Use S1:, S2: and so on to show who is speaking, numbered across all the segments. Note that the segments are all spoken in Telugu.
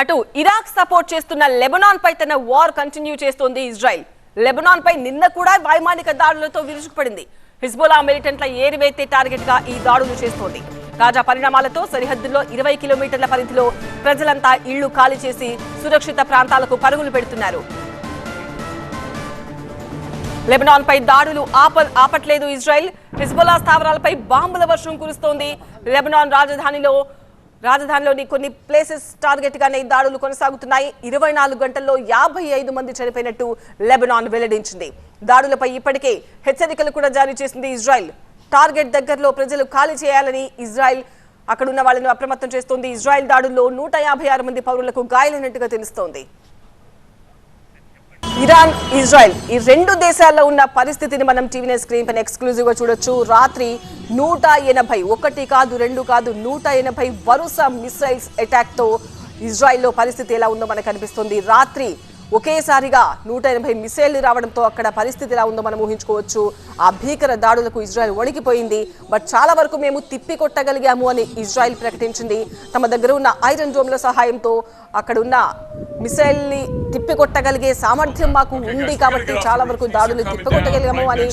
S1: అటు ఇరాక్ సపోర్ట్ చేస్తున్న లెబనాన్ పై తన వార్ కంటిన్యూ చేస్తోంది ఇజ్రాయెల్. లెబనాన్ పై నిన్న కూడా వైమానిక దాడులతో విరుచుకుపడింది. హిజ్బుల్లా మిలిటెంట్ల ఏరివేతే టార్గెట్గా ఈ దాడులు చేస్తోంది. తాజా పరిణామాలతో సరిహద్దుల్లో ఇరవై కిలోమీటర్ల పరిధిలో ప్రజలంతా ఇళ్ళు ఖాళీ చేసి సురక్షిత ప్రాంతాలకు పరుగులు పెడుతున్నారు. లెబనాన్ పై దాడులు ఆప ఆపట్లేదు ఇజ్రాయెల్. హిజ్బుల్లా స్థావరాలపై బాంబుల వర్షం కురుస్తోంది. లెబనాన్ రాజధానిలో రాజధానిలోని కొన్ని ప్లేసెస్ టార్గెట్ గానే దాడులు కొనసాగుతున్నాయి. ఇరవై నాలుగు గంటల్లో యాభై ఐదు మంది చనిపోయినట్టు లెబనాన్ వెల్లడించింది. దాడులపై ఇప్పటికే హెచ్చరికలు కూడా జారీ చేసింది ఇజ్రాయెల్. టార్గెట్ దగ్గరలో ప్రజలు ఖాళీ చేయాలని ఇజ్రాయెల్ అక్కడున్న వాళ్ళను అప్రమత్తం చేస్తోంది. ఇజ్రాయెల్ దాడుల్లో నూట యాభై ఆరు మంది పౌరులకు గాయాలైనట్టుగా తెలుస్తోంది. ఇరాన్ ఇజ్రాయెల్ ఈ రెండు దేశాల్లో ఉన్న పరిస్థితిని మనం టీవీ స్క్రీన్ పైన ఎక్స్క్లూజివ్గా చూడొచ్చు. రాత్రి నూట ఎనభై ఒకటి కాదు రెండు కాదు నూట ఎనభై వరుస మిసైల్స్ అటాక్తో ఇజ్రాయెల్లో పరిస్థితి ఎలా ఉందో మనకు అనిపిస్తుంది. రాత్రి ఒకేసారిగా నూట ఎనభై మిసైళ్ళు రావడంతో అక్కడ పరిస్థితి ఎలా ఉందో మనం ఊహించుకోవచ్చు. ఆ భీకర దాడులకు ఇజ్రాయెల్ వణికిపోయింది. బట్ చాలా వరకు మేము తిప్పి కొట్టగలిగాము అని ఇజ్రాయెల్ ప్రకటించింది. తమ దగ్గర ఉన్న ఐరన్ డోమ్ల సహాయంతో అక్కడ ఉన్న మిసైల్ని తిప్పికొట్టగలిగే సామర్థ్యం మాకు ఉంది కాబట్టి చాలా వరకు దాడులు తిప్పికొట్టగలిగాము అని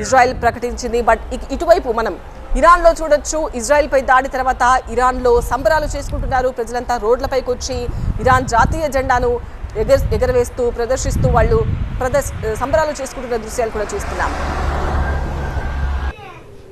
S1: ఇజ్రాయెల్ ప్రకటించింది. బట్ ఇ- ఇటువైపు మనం ఇరాన్లో చూడొచ్చు. ఇజ్రాయెల్ పై దాడి తర్వాత ఇరాన్లో సంబరాలు చేసుకుంటున్నారు. ప్రజలంతా రోడ్లపైకి వచ్చి ఇరాన్ జాతీయ జెండాను ఎగర ఎగరవేస్తూ ప్రదర్శిస్తూ వాళ్ళు ప్రదర్శ సంబరాలు చేసుకుంటున్న దృశ్యాలు కూడా చూస్తున్నాం.